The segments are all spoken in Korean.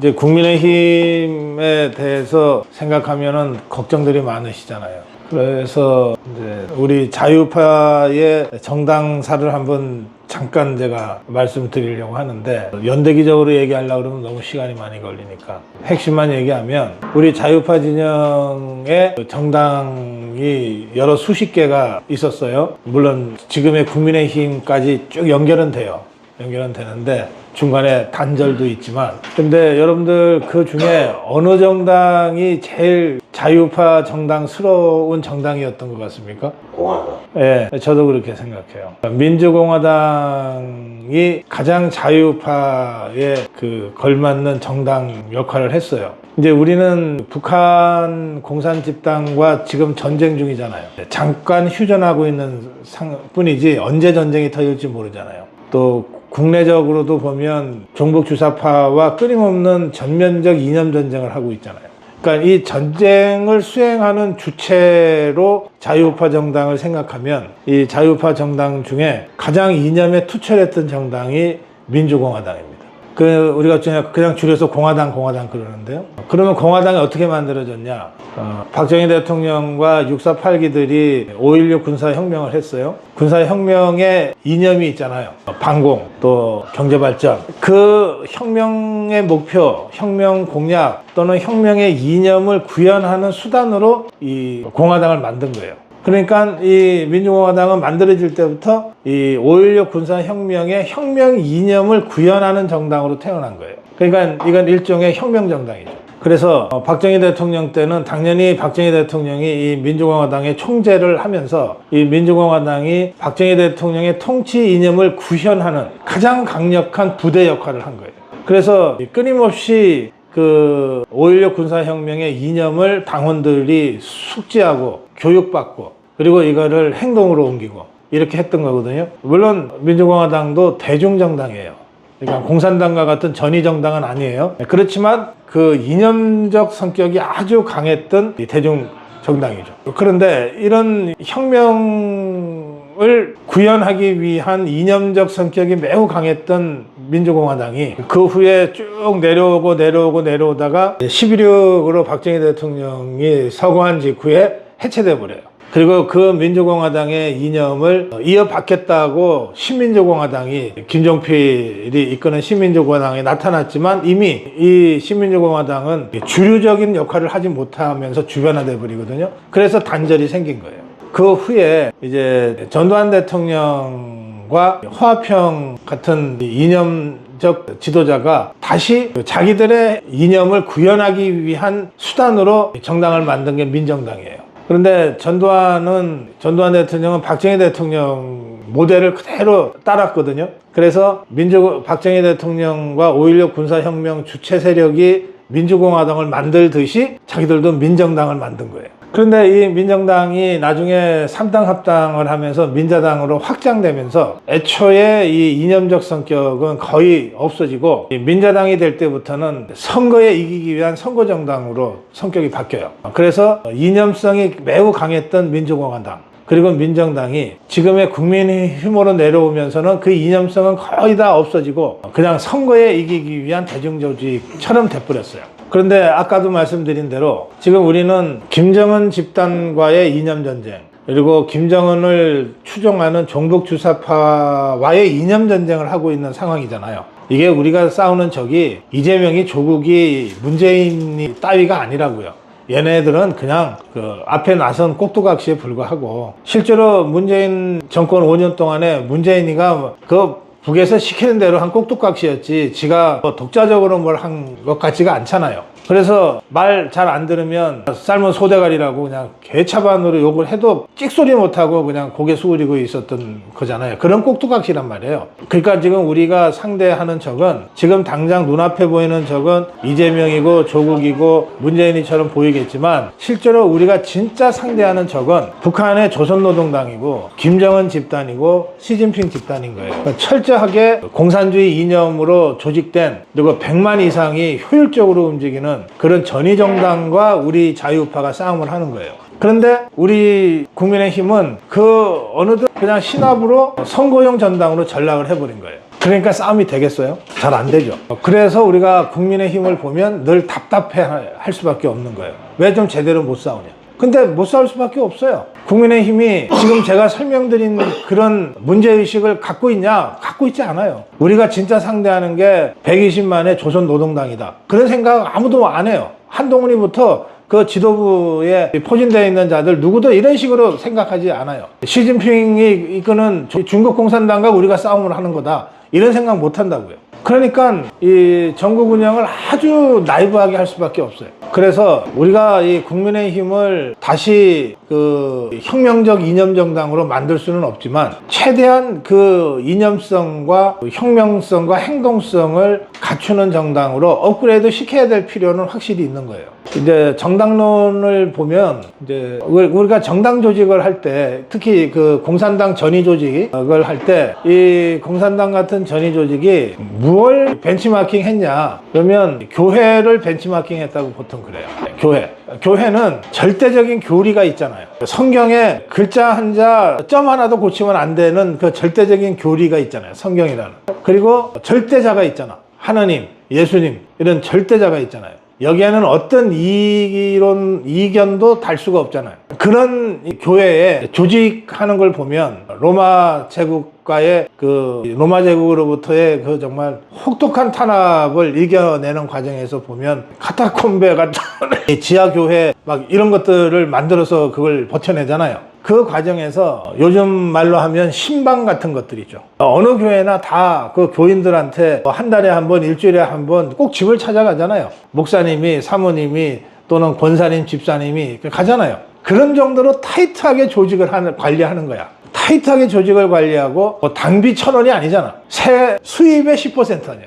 이제 국민의힘에 대해서 생각하면은 걱정들이 많으시잖아요. 그래서 이제 우리 자유파의 정당사를 한번 잠깐 제가 말씀드리려고 하는데 연대기적으로 얘기하려고 그러면 너무 시간이 많이 걸리니까 핵심만 얘기하면 우리 자유파 진영의 정당이 여러 수십 개가 있었어요. 물론 지금의 국민의힘까지 쭉 연결은 돼요. 연결은 되는데 중간에 단절도 있지만 근데 여러분들 그 중에 어느 정당이 제일 자유파 정당스러운 정당이었던 것 같습니까? 공화당. 예, 저도 그렇게 생각해요. 민주공화당이 가장 자유파에 그 걸맞는 정당 역할을 했어요. 이제 우리는 북한 공산 집단과 지금 전쟁 중이잖아요. 잠깐 휴전하고 있는 상 뿐이지 언제 전쟁이 터질지 모르잖아요. 또 국내적으로도 보면 종북 주사파와 끊임없는 전면적 이념 전쟁을 하고 있잖아요. 그러니까 이 전쟁을 수행하는 주체로 자유파 정당을 생각하면 이 자유파 정당 중에 가장 이념에 투철했던 정당이 민주공화당입니다. 그 우리가 그냥 그냥 줄여서 공화당 공화당 그러는데요. 그러면 공화당이 어떻게 만들어졌냐? 어, 박정희 대통령과 648기들이 5.16 군사혁명을 했어요. 군사혁명의 이념이 있잖아요. 반공, 또 경제발전. 그 혁명의 목표, 혁명 공약 또는 혁명의 이념을 구현하는 수단으로 이 공화당을 만든 거예요. 그러니까 이 민주공화당은 만들어질 때부터 이 5.16 군사혁명의 혁명 이념을 구현하는 정당으로 태어난 거예요. 그러니까 이건 일종의 혁명 정당이죠. 그래서 어, 박정희 대통령 때는 당연히 박정희 대통령이 이 민주공화당의 총재를 하면서 이 민주공화당이 박정희 대통령의 통치 이념을 구현하는 가장 강력한 부대 역할을 한 거예요. 그래서 끊임없이 그5.16 군사혁명의 이념을 당원들이 숙지하고 교육받고 그리고 이거를 행동으로 옮기고 이렇게 했던 거거든요. 물론 민주공화당도 대중정당이에요. 그러니까 공산당과 같은 전위정당은 아니에요. 그렇지만 그 이념적 성격이 아주 강했던 이 대중정당이죠. 그런데 이런 혁명을 구현하기 위한 이념적 성격이 매우 강했던 민주공화당이 그 후에 쭉 내려오고 내려오고 내려오다가 11.6으로 박정희 대통령이 서거한 직후에 해체돼 버려요. 그리고 그 민주공화당의 이념을 이어받겠다고 신민주공화당이 김종필이 이끄는 신민주공화당이 나타났지만 이미 이 신민주공화당은 주류적인 역할을 하지 못하면서 주변화돼 버리거든요. 그래서 단절이 생긴 거예요. 그 후에 이제 전두환 대통령과 화평 같은 이념 적 지도자가 다시 자기들의 이념을 구현하기 위한 수단으로 정당을 만든 게 민정당이에요. 그런데 전두환은 전두환 대통령은 박정희 대통령 모델을 그대로 따랐거든요. 그래서 민주 박정희 대통령과 5.16 군사혁명 주체 세력이 민주공화당을 만들듯이 자기들도 민정당을 만든 거예요. 그런데 이 민정당이 나중에 3당 합당을 하면서 민자당으로 확장되면서 애초에 이 이념적 성격은 거의 없어지고 이 민자당이 될 때부터는 선거에 이기기 위한 선거정당으로 성격이 바뀌어요. 그래서 이념성이 매우 강했던 민주공화당 그리고 민정당이 지금의 국민의힘으로 내려오면서는 그 이념성은 거의 다 없어지고 그냥 선거에 이기기 위한 대중조직처럼 돼버렸어요. 그런데 아까도 말씀드린 대로 지금 우리는 김정은 집단과의 이념 전쟁 그리고 김정은을 추종하는 종북 주사파와의 이념 전쟁을 하고 있는 상황이잖아요. 이게 우리가 싸우는 적이 이재명이 조국이 문재인이 따위가 아니라고요. 얘네들은 그냥 그 앞에 나선 꼭두각시에 불과하고 실제로 문재인 정권 5년 동안에 문재인이가 그 북에서 시키는 대로 한 꼭두각시였지 지가 뭐 독자적으로 뭘 한 것 같지가 않잖아요. 그래서 말 잘 안 들으면 삶은 소대가리라고 그냥 개차반으로 욕을 해도 찍소리 못하고 그냥 고개 숙이고 있었던 거잖아요. 그런 꼭두각시란 말이에요. 그러니까 지금 우리가 상대하는 적은 지금 당장 눈앞에 보이는 적은 이재명이고 조국이고 문재인이처럼 보이겠지만 실제로 우리가 진짜 상대하는 적은 북한의 조선노동당이고 김정은 집단이고 시진핑 집단인 거예요. 그러니까 철저하게 공산주의 이념으로 조직된 그리고 100만 이상이 효율적으로 움직이는 그런 전위 정당과 우리 자유파가 싸움을 하는 거예요. 그런데 우리 국민의힘은 그 어느덧 그냥 신압으로 선거용 전당으로 전락을 해버린 거예요. 그러니까 싸움이 되겠어요? 잘 안 되죠. 그래서 우리가 국민의 힘을 보면 늘 답답해 할 수밖에 없는 거예요. 왜 좀 제대로 못 싸우냐? 근데 못 싸울 수밖에 없어요. 국민의 힘이 지금 제가 설명드린 그런 문제의식을 갖고 있냐? 갖고 있지 않아요. 우리가 진짜 상대하는 게 120만의 조선 노동당이다. 그런 생각 아무도 안 해요. 한동훈이부터 그 지도부에 포진되어 있는 자들 누구도 이런 식으로 생각하지 않아요. 시진핑이 이끄는 조- 중국 공산당과 우리가 싸움을 하는 거다. 이런 생각 못 한다고요. 그러니까 이 전국 운영을 아주 나이브하게 할 수밖에 없어요. 그래서 우리가 이 국민의힘을 다시 그 혁명적 이념 정당으로 만들 수는 없지만 최대한 그 이념성과 혁명성과 행동성을 갖추는 정당으로 업그레이드 시켜야 될 필요는 확실히 있는 거예요. 이제 정당론을 보면 이제 우리- 우리가 정당 조직을 할 때 특히 그 공산당 전위 조직을 할 때 이 공산당 같은 전위 조직이 무얼 벤치마킹 했냐? 그러면 교회를 벤치마킹 했다고 보통 그래요. 교회. 교회는 절대적인 교리가 있잖아요. 성경에 글자 한자 점 하나도 고치면 안 되는 그 절대적인 교리가 있잖아요. 성경이라는. 그리고 절대자가 있잖아. 하나님 예수님 이런 절대자가 있잖아요 여기에는 어떤 이론, 이견도 달 수가 없잖아요. 그런 이 교회에 조직하는 걸 보면 로마 제국과의 그 로마 제국으로부터의 그 정말 혹독한 탄압을 이겨내는 과정에서 보면 카타콤베 같은 이 지하 교회 막 이런 것들을 만들어서 그걸 버텨내잖아요. 그 과정에서 요즘 말로 하면 신방 같은 것들이죠. 어느 교회나 다 그 교인들한테 한 달에 한 번, 일주일에 한 번 꼭 집을 찾아가잖아요. 목사님이, 사모님이 또는 권사님, 집사님이 가잖아요. 그런 정도로 타이트하게 조직을 하는, 관리하는 거야. 타이트하게 조직을 관리하고 뭐 당비 천 원이 아니잖아. 세 수입의 10% 아니야.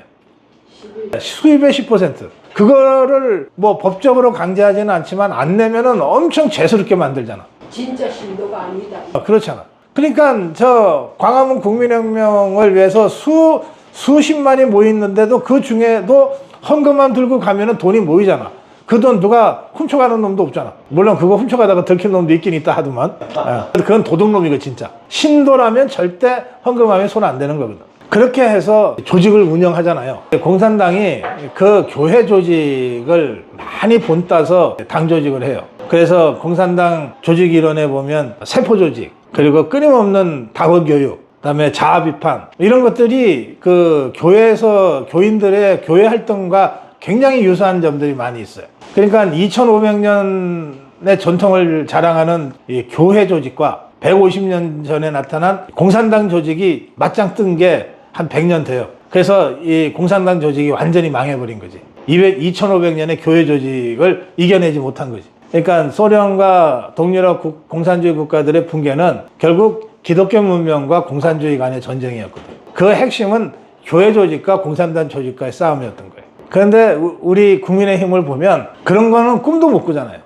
수입의 10%. 그거를 뭐 법적으로 강제하지는 않지만 안 내면은 엄청 죄스럽게 만들잖아. 진짜 신도가 아니다. 아, 그렇잖아. 그러니까 저 광화문 국민혁명을 위해서 수 수십만이 모였는데도 그 중에도 헌금만 들고 가면은 돈이 모이잖아. 그 돈 누가 훔쳐가는 놈도 없잖아. 물론 그거 훔쳐가다가 들킨 놈도 있긴 있다 하더만. 예. 그건 도둑놈이고 진짜. 신도라면 절대 헌금하면 손안 대는 거거든. 그렇게 해서 조직을 운영하잖아요. 공산당이 그 교회 조직을 많이 본따서 당 조직을 해요. 그래서 공산당 조직 일원에 보면 세포 조직, 그리고 끊임없는 당원 교육, 그다음에 자아 비판 이런 것들이 그 교회에서 교인들의 교회 활동과 굉장히 유사한 점들이 많이 있어요. 그러니까 2,500년의 전통을 자랑하는 이 교회 조직과 150년 전에 나타난 공산당 조직이 맞짱 뜬 게 한 100년 돼요. 그래서 이 공산당 조직이 완전히 망해버린 거지. 200, 2500년의 교회 조직을 이겨내지 못한 거지. 그러니까 소련과 동유럽 국- 공산주의 국가들의 붕괴는 결국 기독교 문명과 공산주의 간의 전쟁이었거든. 그 핵심은 교회 조직과 공산당 조직과의 싸움이었던 거예요. 그런데 우- 우리 국민의 힘을 보면 그런 거는 꿈도 못 꾸잖아요.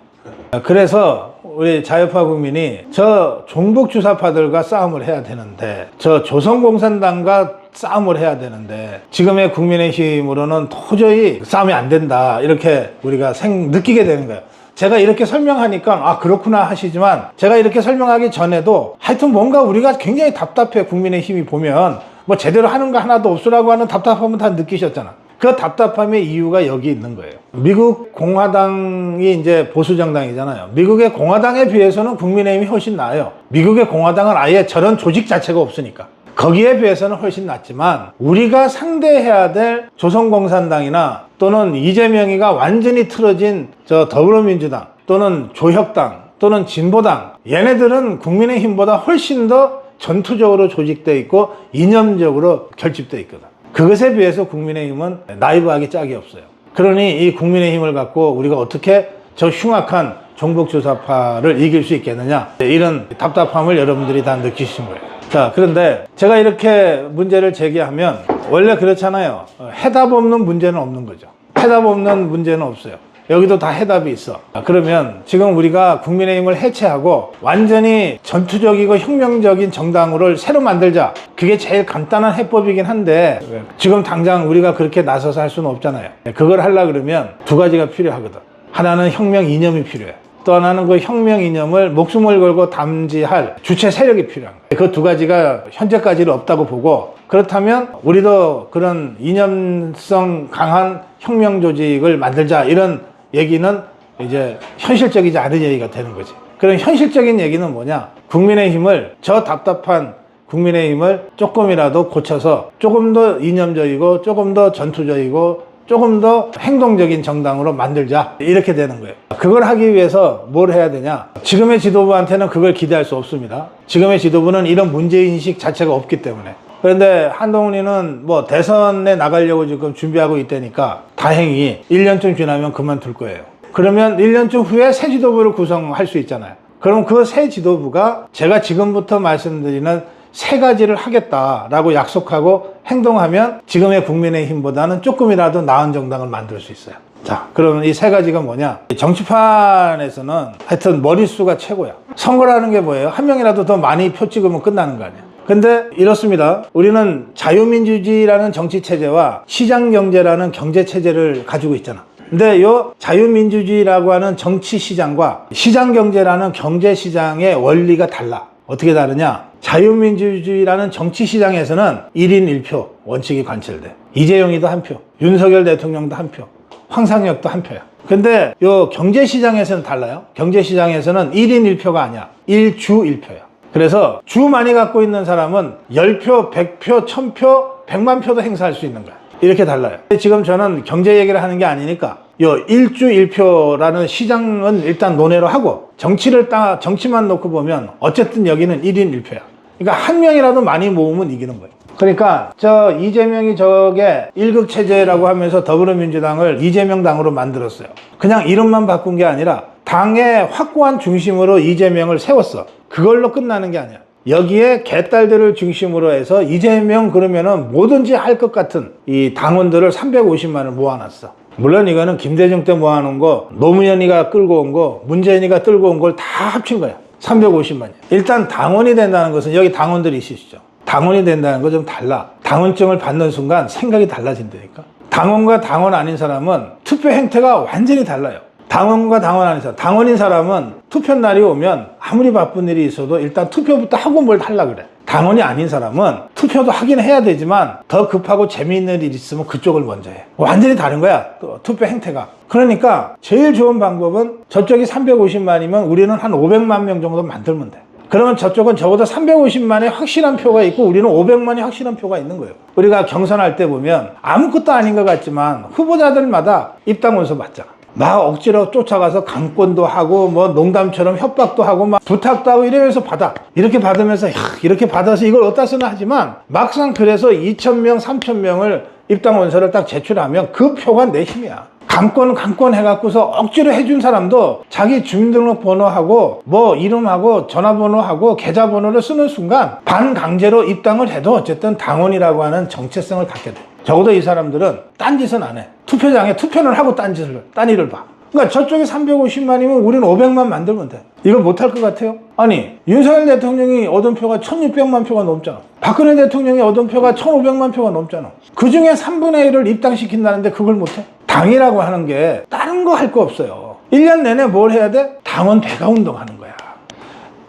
그래서 우리 자유파 국민이 저 종북 주사파들과 싸움을 해야 되는데 저 조선공산당과 싸움을 해야 되는데 지금의 국민의 힘으로는 도저히 싸움이 안 된다 이렇게 우리가 생 느끼게 되는 거예요. 제가 이렇게 설명하니까 아 그렇구나 하시지만 제가 이렇게 설명하기 전에도 하여튼 뭔가 우리가 굉장히 답답해 국민의힘이 보면 뭐 제대로 하는 거 하나도 없으라고 하는 답답함은 다 느끼셨잖아. 그 답답함의 이유가 여기 있는 거예요. 미국 공화당이 이제 보수 정당이잖아요. 미국의 공화당에 비해서는 국민의힘이 훨씬 나아요. 미국의 공화당은 아예 저런 조직 자체가 없으니까. 거기에 비해서는 훨씬 낫지만 우리가 상대해야 될 조선공산당이나 또는 이재명이가 완전히 틀어진 저 더불어민주당 또는 조혁당 또는 진보당 얘네들은 국민의힘보다 훨씬 더 전투적으로 조직돼 있고 이념적으로 결집돼 있거든. 그것에 비해서 국민의힘은 나이브하게 짝이 없어요. 그러니 이 국민의힘을 갖고 우리가 어떻게 저 흉악한 종북주사파를 이길 수 있겠느냐 이런 답답함을 여러분들이 다 느끼신 거예요. 자 그런데 제가 이렇게 문제를 제기하면 원래 그렇잖아요. 어, 해답 없는 문제는 없는 거죠. 해답 없는 문제는 없어요. 여기도 다 해답이 있어. 아, 그러면 지금 우리가 국민의힘을 해체하고 완전히 전투적이고 혁명적인 정당으로 새로 만들자. 그게 제일 간단한 해법이긴 한데 지금 당장 우리가 그렇게 나서서 할 수는 없잖아요. 그걸 하려 그러면 두 가지가 필요하거든. 하나는 혁명 이념이 필요해. 또 하나는 그 혁명 이념을 목숨을 걸고 담지할 주체 세력이 필요한 거예요. 그 두 가지가 현재까지는 없다고 보고 그렇다면 우리도 그런 이념성 강한 혁명 조직을 만들자 이런 얘기는 이제 현실적이지 않은 얘기가 되는 거지. 그런 현실적인 얘기는 뭐냐? 국민의 힘을 저 답답한 국민의 힘을 조금이라도 고쳐서 조금 더 이념적이고 조금 더 전투적이고 조금 더 행동적인 정당으로 만들자 이렇게 되는 거예요. 그걸 하기 위해서 뭘 해야 되냐? 지금의 지도부한테는 그걸 기대할 수 없습니다. 지금의 지도부는 이런 문제 인식 자체가 없기 때문에. 그런데 한동훈이는 뭐 대선에 나가려고 지금 준비하고 있다니까 다행히 1년쯤 지나면 그만둘 거예요. 그러면 1년쯤 후에 새 지도부를 구성할 수 있잖아요. 그럼 그 새 지도부가 제가 지금부터 말씀드리는 세 가지를 하겠다라고 약속하고 행동하면 지금의 국민의힘보다는 조금이라도 나은 정당을 만들 수 있어요. 자, 그러면 이 세 가지가 뭐냐? 정치판에서는 하여튼 머릿수가 최고야. 선거라는 게 뭐예요? 한 명이라도 더 많이 표 찍으면 끝나는 거 아니야. 근데 이렇습니다. 우리는 자유민주주의라는 정치 체제와 시장 경제라는 경제 체제를 가지고 있잖아. 근데 요 자유민주주의라고 하는 정치 시장과 시장 경제라는 경제 시장의 원리가 달라. 어떻게 다르냐? 자유민주주의라는 정치 시장에서는 1인 1표 원칙이 관철돼. 이재용이도 한 표, 윤석열 대통령도 한 표, 황상혁도 한 표야. 근데 요 경제 시장에서는 달라요. 경제 시장에서는 1인 1표가 아니야. 1주 1표야. 그래서 주 많이 갖고 있는 사람은 10표, 100표, 1000표, 100만 표도 행사할 수 있는 거야. 이렇게 달라요. 지금 저는 경제 얘기를 하는 게 아니니까 요 일주 일표라는 시장은 일단 논외로 하고 정치를 따 정치만 놓고 보면 어쨌든 여기는 1인 1표야. 그러니까 한 명이라도 많이 모으면 이기는 거예요. 그러니까 저 이재명이 저게 일극 체제라고 하면서 더불어민주당을 이재명 당으로 만들었어요. 그냥 이름만 바꾼 게 아니라 당의 확고한 중심으로 이재명을 세웠어. 그걸로 끝나는 게 아니야. 여기에 개딸들을 중심으로 해서 이재명 그러면은 뭐든지 할 것 같은 이 당원들을 350만을 모아놨어. 물론 이거는 김대중 때 모아놓은 거, 노무현이가 끌고 온 거, 문재인이가 끌고 온 걸 다 합친 거야. 350만이야. 일단 당원이 된다는 것은 여기 당원들이 있으시죠. 당원이 된다는 거 좀 달라. 당원증을 받는 순간 생각이 달라진다니까. 당원과 당원 아닌 사람은 투표 행태가 완전히 달라요. 당원과 당원 아닌 사람, 당원인 사람은 투표 날이 오면 아무리 바쁜 일이 있어도 일단 투표부터 하고 뭘 하려 그래. 당원이 아닌 사람은 투표도 하긴 해야 되지만 더 급하고 재미있는 일 있으면 그쪽을 먼저 해. 완전히 다른 거야. 또 투표 행태가. 그러니까 제일 좋은 방법은 저쪽이 350만이면 우리는 한 500만 명 정도 만들면 돼. 그러면 저쪽은 적어도 350만의 확실한 표가 있고 우리는 500만의 확실한 표가 있는 거예요. 우리가 경선할 때 보면 아무것도 아닌 것 같지만 후보자들마다 입당 원서 받잖아. 막 억지로 쫓아가서 강권도 하고 뭐 농담처럼 협박도 하고 막 부탁도 하고 이러면서 받아. 이렇게 받으면서 야, 이렇게 받아서 이걸 어디다 쓰나 하지만 막상 그래서 2,000명, 3,000명을 입당 원서를 딱 제출하면 그 표가 내 힘이야. 감권 감권 해갖고서 억지로 해준 사람도 자기 주민등록번호하고 뭐 이름하고 전화번호하고 계좌번호를 쓰는 순간 반강제로 입당을 해도 어쨌든 당원이라고 하는 정체성을 갖게 돼. 적어도 이 사람들은 딴 짓은 안 해. 투표장에 투표를 하고 딴 짓을 딴 일을 봐. 그러니까 저쪽에 350만이면 우리는 500만 만들면 돼. 이걸 못할 것 같아요? 아니, 윤석열 대통령이 얻은 표가 1600만 표가 넘잖아. 박근혜 대통령이 얻은 표가 1500만 표가 넘잖아. 그 중에 3분의 1을 입당시킨다는데 그걸 못해? 당이라고 하는 게 다른 거 할 거 없어요. 1년 내내 뭘 해야 돼? 당원 배가 운동하는 거야.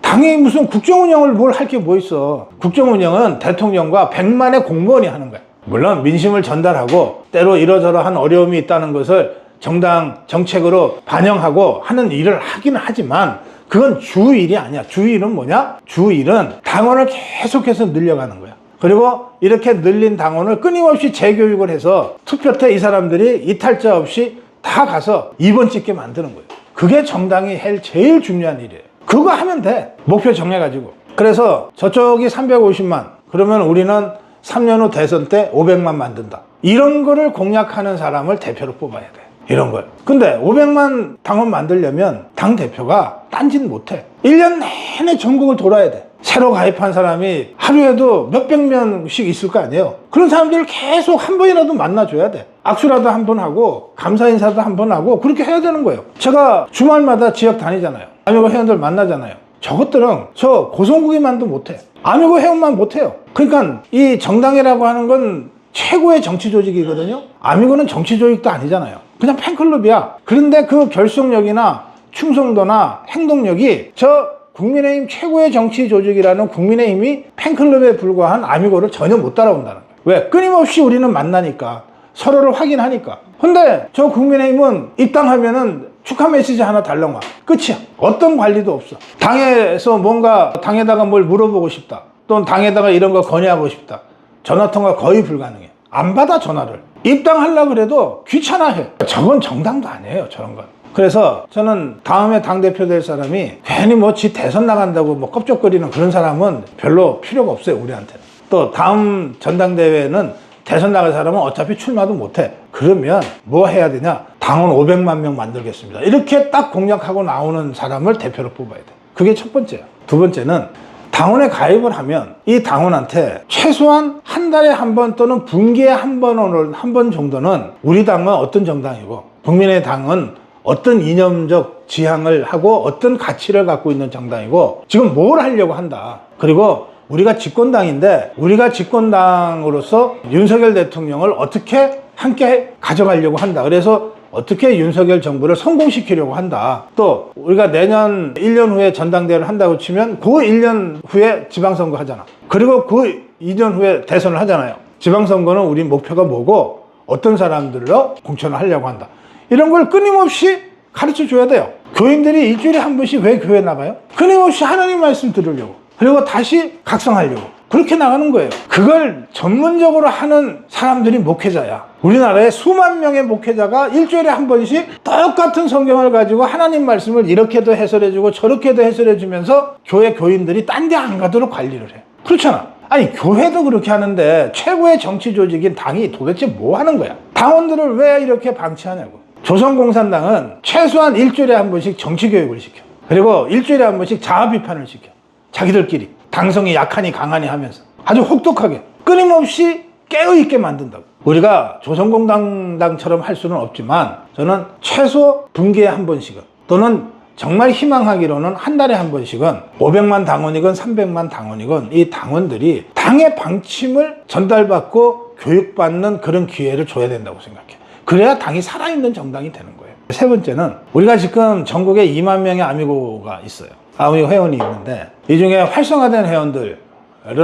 당이 무슨 국정 운영을 뭘 할 게 뭐 있어. 국정 운영은 대통령과 100만의 공무원이 하는 거야. 물론 민심을 전달하고 때로 이러저러한 어려움이 있다는 것을 정당 정책으로 반영하고 하는 일을 하기는 하지만 그건 주 일이 아니야. 주 일은 뭐냐? 주 일은 당원을 계속해서 늘려가는 거야. 그리고 이렇게 늘린 당원을 끊임없이 재교육을 해서 투표 때 이 사람들이 이탈자 없이 다 가서 2번 찍게 만드는 거예요. 그게 정당이 할 제일 중요한 일이에요. 그거 하면 돼. 목표 정해가지고. 그래서 저쪽이 350만. 그러면 우리는 3년 후 대선 때 500만 만든다. 이런 거를 공약하는 사람을 대표로 뽑아야 돼. 이런 걸. 근데 500만 당원 만들려면 당 대표가 딴짓 못해. 1년 내내 전국을 돌아야 돼. 새로 가입한 사람이 하루에도 몇백 명씩 있을 거 아니에요. 그런 사람들을 계속 한 번이라도 만나줘야 돼. 악수라도 한 번 하고, 감사 인사도 한 번 하고, 그렇게 해야 되는 거예요. 제가 주말마다 지역 다니잖아요. 아미고 회원들 만나잖아요. 저것들은 저 고성국이만도 못해. 아미고 회원만 못해요. 그러니까 이 정당이라고 하는 건 최고의 정치 조직이거든요. 아미고는 정치 조직도 아니잖아요. 그냥 팬클럽이야. 그런데 그 결속력이나 충성도나 행동력이 저 국민의힘 최고의 정치 조직이라는 국민의힘이 팬클럽에 불과한 아미고를 전혀 못 따라온다는 거예요. 왜? 끊임없이 우리는 만나니까 서로를 확인하니까. 근데 저 국민의힘은 입당하면은 축하 메시지 하나 달랑 와 끝이야. 어떤 관리도 없어. 당에서 뭔가 당에다가 뭘 물어보고 싶다. 또는 당에다가 이런 거 건의하고 싶다. 전화 통화 거의 불가능해. 안 받아 전화를. 입당하려 그래도 귀찮아해. 저건 정당도 아니에요. 저런 건. 그래서 저는 다음에 당대표 될 사람이 괜히 뭐 지 대선 나간다고 뭐 껍적거리는 그런 사람은 별로 필요가 없어요. 우리한테는. 또 다음 전당대회는 대선 나갈 사람은 어차피 출마도 못해. 그러면 뭐 해야 되냐? 당원 500만 명 만들겠습니다. 이렇게 딱 공약하고 나오는 사람을 대표로 뽑아야 돼. 그게 첫 번째야. 두 번째는 당원에 가입을 하면 이 당원한테 최소한 한 달에 한 번 또는 분기에 한 번, 한 번 정도는 우리 당은 어떤 정당이고 국민의 당은 어떤 이념적 지향을 하고 어떤 가치를 갖고 있는 정당이고 지금 뭘 하려고 한다. 그리고 우리가 집권당인데 우리가 집권당으로서 윤석열 대통령을 어떻게 함께 가져가려고 한다. 그래서 어떻게 윤석열 정부를 성공시키려고 한다. 또 우리가 내년 1년 후에 전당대회를 한다고 치면 그 1년 후에 지방선거 하잖아. 그리고 그 2년 후에 대선을 하잖아요. 지방선거는 우리 목표가 뭐고 어떤 사람들로 공천을 하려고 한다. 이런 걸 끊임없이 가르쳐 줘야 돼요. 교인들이 일주일에 한 번씩 왜 교회 나가요? 끊임없이 하나님 말씀 들으려고. 그리고 다시 각성하려고. 그렇게 나가는 거예요. 그걸 전문적으로 하는 사람들이 목회자야. 우리나라에 수만 명의 목회자가 일주일에 한 번씩 똑같은 성경을 가지고 하나님 말씀을 이렇게도 해설해주고 저렇게도 해설해주면서 교회 교인들이 딴 데 안 가도록 관리를 해. 그렇잖아. 아니, 교회도 그렇게 하는데 최고의 정치 조직인 당이 도대체 뭐 하는 거야? 당원들을 왜 이렇게 방치하냐고. 조선공산당은 최소한 일주일에 한 번씩 정치 교육을 시켜. 그리고 일주일에 한 번씩 자아 비판을 시켜. 자기들끼리. 당성이 약하니 강하니 하면서. 아주 혹독하게. 끊임없이 깨어있게 만든다고. 우리가 조선공당당처럼 할 수는 없지만 저는 최소 분기에 한 번씩은 또는 정말 희망하기로는 한 달에 한 번씩은 500만 당원이건 300만 당원이건 이 당원들이 당의 방침을 전달받고 교육받는 그런 기회를 줘야 된다고 생각해. 그래야 당이 살아있는 정당이 되는 거예요. 세 번째는 우리가 지금 전국에 2만 명의 아미고가 있어요. 아미고 회원이 있는데 이 중에 활성화된 회원들은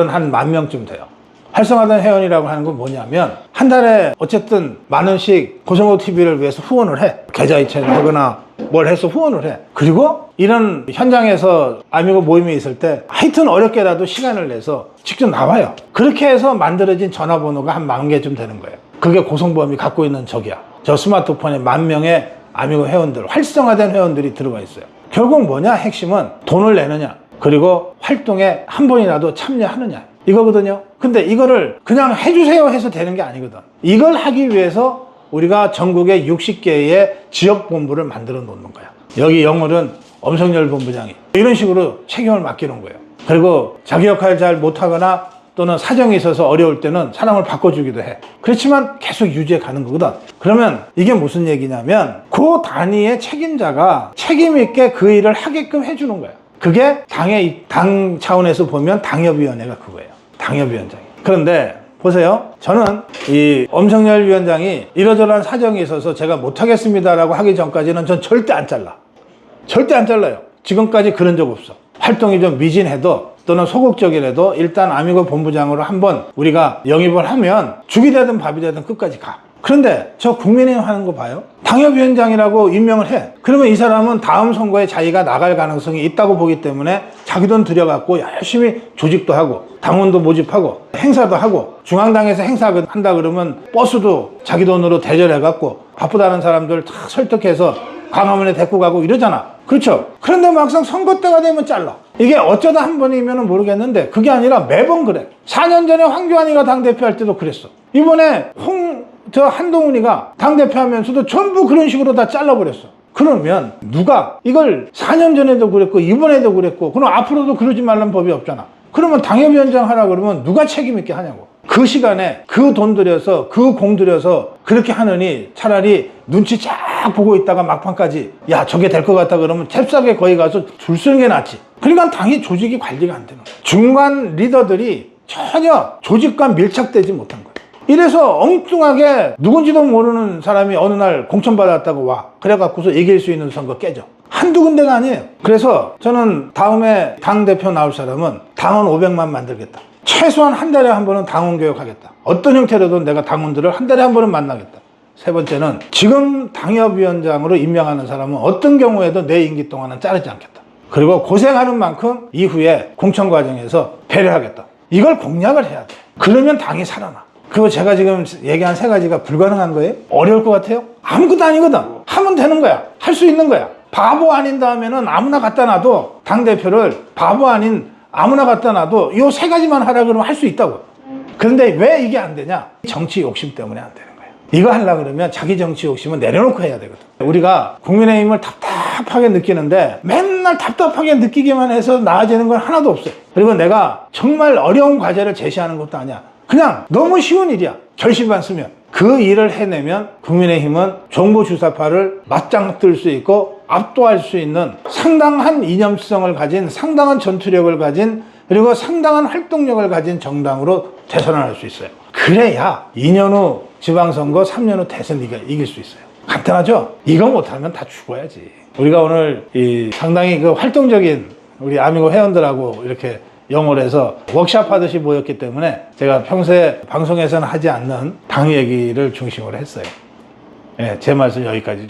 한 만 명쯤 돼요. 활성화된 회원이라고 하는 건 뭐냐면 한 달에 어쨌든 만 원씩 고성호 TV를 위해서 후원을 해. 계좌 이체를 하거나 뭘 해서 후원을 해. 그리고 이런 현장에서 아미고 모임이 있을 때 하여튼 어렵게라도 시간을 내서 직접 나와요. 그렇게 해서 만들어진 전화번호가 한 만 개쯤 되는 거예요. 그게 고성범이 갖고 있는 적이야. 저 스마트폰에 만 명의 아미고 회원들, 활성화된 회원들이 들어가 있어요. 결국 뭐냐? 핵심은 돈을 내느냐. 그리고 활동에 한 번이라도 참여하느냐. 이거거든요. 근데 이거를 그냥 해주세요 해서 되는 게 아니거든. 이걸 하기 위해서 우리가 전국에 60개의 지역본부를 만들어 놓는 거야. 여기 영월은 엄성열 본부장이 이런 식으로 책임을 맡기는 거예요. 그리고 자기 역할 잘 못하거나 또는 사정이 있어서 어려울 때는 사람을 바꿔주기도 해. 그렇지만 계속 유지해 가는 거거든. 그러면 이게 무슨 얘기냐면 그 단위의 책임자가 책임있게 그 일을 하게끔 해주는 거야. 그게 당의, 당 차원에서 보면 당협위원회가 그거예요. 당협위원장이. 그런데 보세요. 저는 이 엄성열 위원장이 이러저러한 사정이 있어서 제가 못하겠습니다라고 하기 전까지는 전 절대 안 잘라. 절대 안 잘라요. 지금까지 그런 적 없어. 활동이 좀 미진해도 또는 소극적이라도 일단 아미고 본부장으로 한번 우리가 영입을 하면 죽이 되든 밥이 되든 끝까지 가. 그런데 저 국민의힘 하는 거 봐요. 당협위원장이라고 임명을 해. 그러면 이 사람은 다음 선거에 자기가 나갈 가능성이 있다고 보기 때문에 자기 돈 들여갖고 열심히 조직도 하고 당원도 모집하고 행사도 하고 중앙당에서 행사 한다 그러면 버스도 자기 돈으로 대절해갖고 바쁘다는 사람들 다 설득해서 광화문에 데리고 가고 이러잖아. 그렇죠? 그런데 막상 선거 때가 되면 잘라. 이게 어쩌다 한 번이면 모르겠는데 그게 아니라 매번 그래. 4년 전에 황교안이가 당대표 할 때도 그랬어. 이번에 홍, 저 한동훈이가 당대표 하면서도 전부 그런 식으로 다 잘라버렸어. 그러면 누가 이걸 4년 전에도 그랬고 이번에도 그랬고 그럼 앞으로도 그러지 말라는 법이 없잖아. 그러면 당협위원장 하라 그러면 누가 책임 있게 하냐고. 그 시간에 그 돈 들여서 그 공 들여서 그렇게 하느니 차라리 눈치 쫙 보고 있다가 막판까지 야 저게 될 것 같다 그러면 잽싸게 거기 가서 줄 서는 게 낫지. 그러니까 당이 조직이 관리가 안 되는 거야. 중간 리더들이 전혀 조직과 밀착되지 못한 거야. 이래서 엉뚱하게 누군지도 모르는 사람이 어느 날 공천받았다고 와. 그래갖고서 이길 수 있는 선거 깨져. 한두 군데가 아니에요. 그래서 저는 다음에 당대표 나올 사람은 당원 500만 만들겠다. 최소한 한 달에 한 번은 당원 교육하겠다. 어떤 형태로든 내가 당원들을 한 달에 한 번은 만나겠다. 세 번째는 지금 당협위원장으로 임명하는 사람은 어떤 경우에도 내 임기 동안은 자르지 않겠다. 그리고 고생하는 만큼 이후에 공천 과정에서 배려하겠다. 이걸 공약을 해야 돼. 그러면 당이 살아나. 그거 제가 지금 얘기한 세 가지가 불가능한 거예요? 어려울 것 같아요? 아무것도 아니거든. 하면 되는 거야. 할 수 있는 거야. 바보 아닌 다음에는 아무나 갖다 놔도 당대표를 바보 아닌 아무나 갖다 놔도 이세 가지만 하라 그러면 할 수 있다고. 그런데 왜 이게 안 되냐? 정치 욕심 때문에 안 되는 거예요. 이거 하려고 그러면 자기 정치 욕심은 내려놓고 해야 되거든. 우리가 국민의힘을 답답하게 느끼는데 맨날 답답하게 느끼기만 해서 나아지는 건 하나도 없어요. 그리고 내가 정말 어려운 과제를 제시하는 것도 아니야. 그냥 너무 쉬운 일이야. 결심만 쓰면. 그 일을 해내면 국민의힘은 정보주사파를 맞짱 뜰 수 있고 압도할 수 있는 상당한 이념성을 가진 상당한 전투력을 가진 그리고 상당한 활동력을 가진 정당으로 대선을 수 있어요. 그래야 2년 후 지방선거, 3년 후 대선 이겨, 이길 수 있어요. 간단하죠? 이거 못하면 다 죽어야지. 우리가 오늘 이 상당히 그 활동적인 우리 아미고 회원들하고 이렇게 영어를 해서 워크샵 하듯이 모였기 때문에 제가 평소에 방송에서는 하지 않는 당 얘기를 중심으로 했어요. 예, 제 말씀 여기까지.